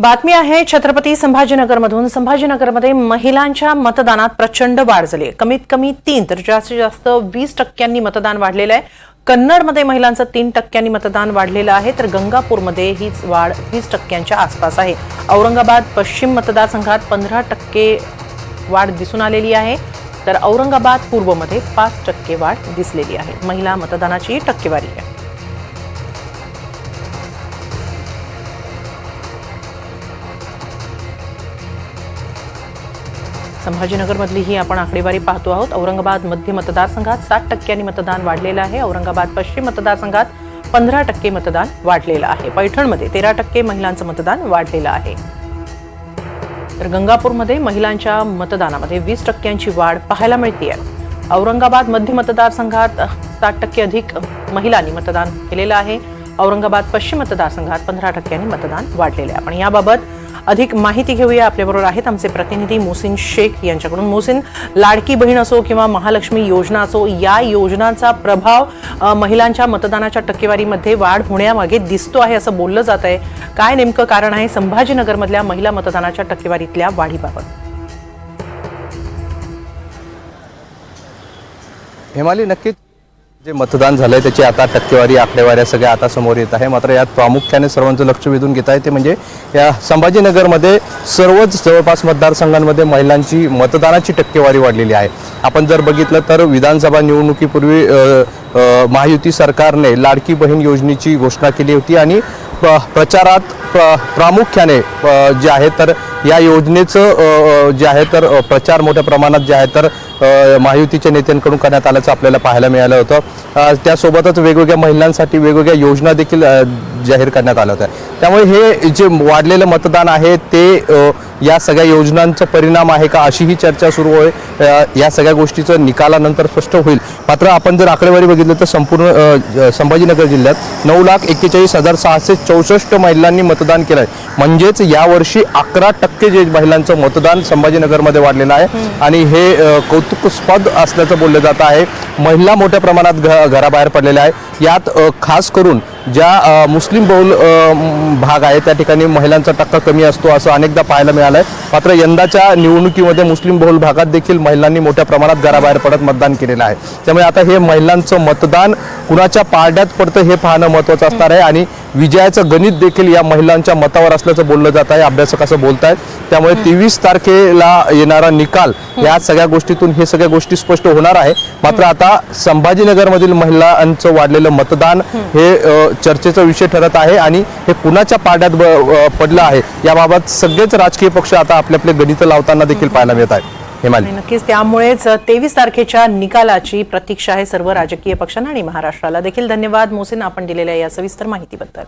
बातमी आहे छत्रपती संभाजीनगरमधून. संभाजीनगरमध्ये महिलांच्या मतदानात प्रचंड वाढ झाली आहे. कमीत कमी तीन तर जास्तीत जास्त वीस टक्क्यांनी मतदान वाढलेलं आहे. कन्नडमध्ये महिलांचं तीन टक्क्यांनी मतदान वाढलेलं आहे तर गंगापूरमध्ये हीच वाढ वीस टक्क्यांच्या आसपास आहे. औरंगाबाद पश्चिम मतदारसंघात पंधरा टक्के वाढ दिसून आलेली आहे तर औरंगाबाद पूर्वमध्ये पाच टक्के वाढ दिसलेली आहे. महिला मतदानाची टक्केवारी आहे. संभाजीनगरमधली ही आपण आकडेवारी पाहतो आहोत. औरंगाबाद मध्य मतदारसंघात सात टक्क्यांनी मतदान वाढलेलं आहे. औरंगाबाद पश्चिम मतदारसंघात पंधरा टक्के मतदान वाढलेलं आहे. पैठणमध्ये तेरा टक्के महिलांचं मतदान वाढलेलं आहे. तर गंगापूरमध्ये महिलांच्या मतदानामध्ये वीस टक्क्यांची वाढ पाहायला मिळते औरंगाबाद मध्य मतदारसंघात साठ टक्के अधिक महिलांनी मतदान केलेलं आहे. औरंगाबाद पश्चिम मतदारसंघात पंधरा टक्क्यांनी मतदान वाढलेलं आहे. आपण याबाबत अधिक माहिती घेऊया आपल्याबरोबर आहेत आमचे प्रतिनिधी मोसिन शेख यांच्याकडून. मोसिन लाडकी बहीण असो किंवा महालक्ष्मी योजना असो या योजनांचा प्रभाव महिलांच्या मतदानाच्या टक्केवारीमध्ये वाढ होण्यामागे दिसतो आहे असं बोललं जात आहे. काय नेमकं कारण आहे संभाजीनगरमधल्या महिला मतदानाच्या टक्केवारीतल्या वाढीबाबत? हेमाली नक्कीच जे मतदान झालंय त्याची आता टक्केवारी आकडेवाऱ्या सगळ्या आता समोर येत आहे. मात्र यात प्रामुख्याने सर्वांचं लक्ष वेधून घेत आहे ते म्हणजे या संभाजीनगरमध्ये सर्वच जवळपास मतदारसंघांमध्ये महिलांची मतदानाची टक्केवारी वाढलेली आहे. आपण जर बघितलं तर विधानसभा निवडणुकीपूर्वी महायुती सरकारने लाडकी बहीण योजनेची घोषणा केली होती आणि प्र- प्रचारात प्र- प्रामुख्याने जे आहे तर या योजनेचं जे आहे तर प्रचार मोठ्या प्रमाणात जे आहे तर महायुतीच्या नेत्यांकडून करण्यात आल्याचं आपल्याला पाहायला मिळालं होतं. त्यासोबतच वेगवेगळ्या महिलांसाठी वेगवेगळ्या योजना देखील जाहीर करण्यात आल्या होत्या. त्यामुळे हे जे वाढलेलं मतदान आहे ते या सगळ्या योजनांचा परिणाम आहे का अशी ही चर्चा सुरू अ, या सगळ्या गोष्टीचं निकालानंतर स्पष्ट होईल. मात्र आपण जर आकडेवारी बघितली तर संपूर्ण संभाजीनगर जिल्ह्यात नऊ लाख एक्केचाळीस हजार सहाशे चौसष्ट महिलांनी मतदान केलं आहे म्हणजेच यावर्षी अकरा टक्के जे महिलांचं मतदान संभाजीनगरमध्ये वाढलेलं आहे. आणि हे कौतुकास्पद असल्याचं बोललं जात आहे. महिला मोठ्या प्रमाणात घ घराबाहेर पडलेल्या आहे यात खास करून ज्या मुस्लिम बहुल भाग आहे त्या ठिकाणी महिलांचा टक्का कमी असतो असं अनेकदा पाहायला मिळालं आहे मात्र यंदाच्या निवडणुकीमध्ये मुस्लिम बहुल भागात देखील महिलांनी मोठ्या प्रमाणात घराबाहेर पडत मतदान केलेलं आहे. त्यामुळे आता हे महिलांचं मतदान कुणाच्या पारड्यात पडतं हे पाहणं महत्त्वाचं असणार आहे आणि विजयाचं गणित देखील या महिलांच्या मतावर असल्याचं बोललं जात आहे अभ्यासक असं बोलत आहेत त्यामुळे तेवीस तारखेला येणारा निकाल या सगळ्या गोष्टीतून हे सगळ्या गोष्टी स्पष्ट होणार आहे. मात्र आता संभाजीनगरमधील महिलांचं वाढलेलं मतदान हे चर्चेचा विषय ठरत आहे आणि हे कुणाच्या अ, पडलं आहे याबाबत सगळेच राजकीय पक्ष आता आपले आपले गणित लावताना देखील पाहायला मिळत आहे हेमाली आणि नक्कीच त्यामुळेच तेवीस तारखेच्या निकालाची प्रतीक्षा आहे सर्व राजकीय पक्षांना आणि महाराष्ट्राला. देखील धन्यवाद मोसेन आपण दिलेल्या या सविस्तर माहितीबद्दल.